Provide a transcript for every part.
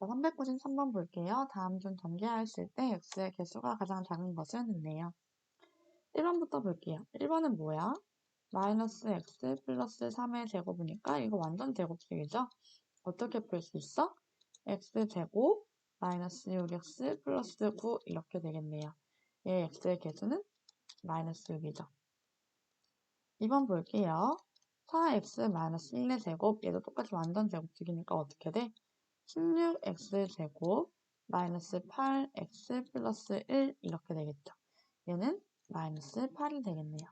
자, 393번 볼게요. 다음 중 전개하였을 때 x의 개수가 가장 작은 것은 있네요. 1번부터 볼게요. 1번은 뭐야? 마이너스 x 플러스 3의 제곱이니까 이거 완전 제곱식이죠? 어떻게 풀 수 있어? x제곱 마이너스 6x 플러스 9 이렇게 되겠네요. 얘 x의 개수는 마이너스 6이죠. 2번 볼게요. 4x 마이너스 1의 제곱 얘도 똑같이 완전 제곱식이니까 어떻게 돼? 16x제곱 마이너스 8x 플러스 1 이렇게 되겠죠. 얘는 마이너스 8이 되겠네요.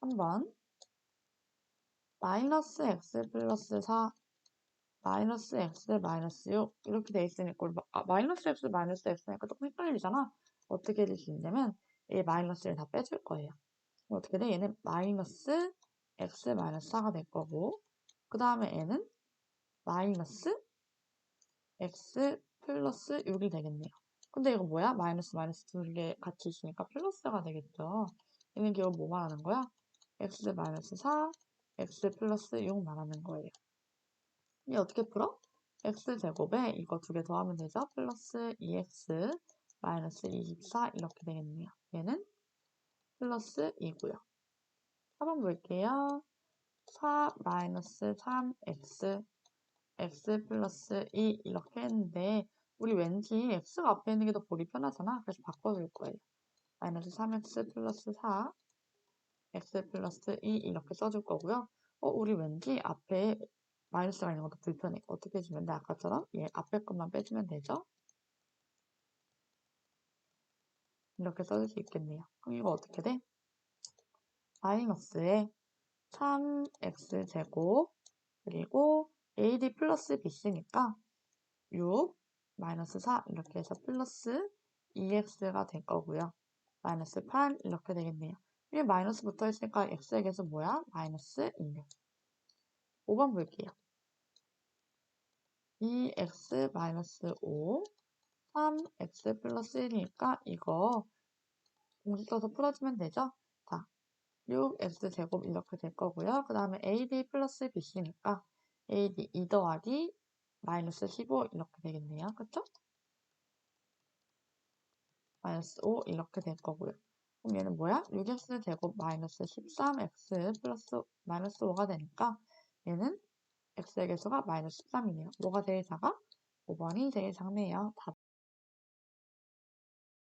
3번 마이너스 x 플러스 4 마이너스 x 마이너스 6 이렇게 돼 있으니까 아, 마이너스 x 마이너스 x니까 조금 헷갈리잖아. 어떻게 될 수 있냐면 이 마이너스를 다 빼줄 거예요. 어떻게 돼? 얘는 마이너스 x 마이너스 4가 될 거고 그 다음에 얘는 마이너스 x 플러스 6이 되겠네요. 근데 이거 뭐야? 마이너스 마이너스 두 개 같이 있으니까 플러스가 되겠죠. 얘는 결국 뭐 말하는 거야? x 마이너스 4, x 플러스 6 말하는 거예요. 이 어떻게 풀어? x 제곱에 이거 두 개 더하면 되죠? 플러스 2x 마이너스 24 이렇게 되겠네요. 얘는 플러스 2고요. 한번 볼게요. 4 마이너스 3x x 플러스 2 이렇게 했는데 우리 왠지 x가 앞에 있는 게 더 보기 편하잖아. 그래서 바꿔줄 거예요. 마이너스 3x 플러스 4 x 플러스 2 이렇게 써줄 거고요. 어, 우리 왠지 앞에 마이너스가 있는 것도 불편해. 어떻게 해주면 돼? 아까처럼 얘 앞에 것만 빼주면 되죠? 이렇게 써줄 수 있겠네요. 그럼 이거 어떻게 돼? 마이너스에 3x제곱 그리고 AD 플러스 BC니까 6 마이너스 4 이렇게 해서 플러스 2x가 될 거고요. 마이너스 8 이렇게 되겠네요. 위에 마이너스 붙어 있으니까 x의 개수 뭐야? 마이너스 2네. 5번 볼게요. 2x 마이너스 5 3x 플러스 1이니까 이거 공식 써서 풀어주면 되죠? 자, 6x 제곱 이렇게 될 거고요. 그 다음에 ad 플러스 bc니까 AD 2 더하기 마이너스 15 이렇게 되겠네요. 그쵸? 마이너스 5 이렇게 될 거고요. 그럼 얘는 뭐야? 6x 제곱 마이너스 13x 플러스 마이너스 5가 되니까 얘는 x의 개수가 마이너스 13이네요. 뭐가 제일 작아? 5번이 제일 작네요. 답은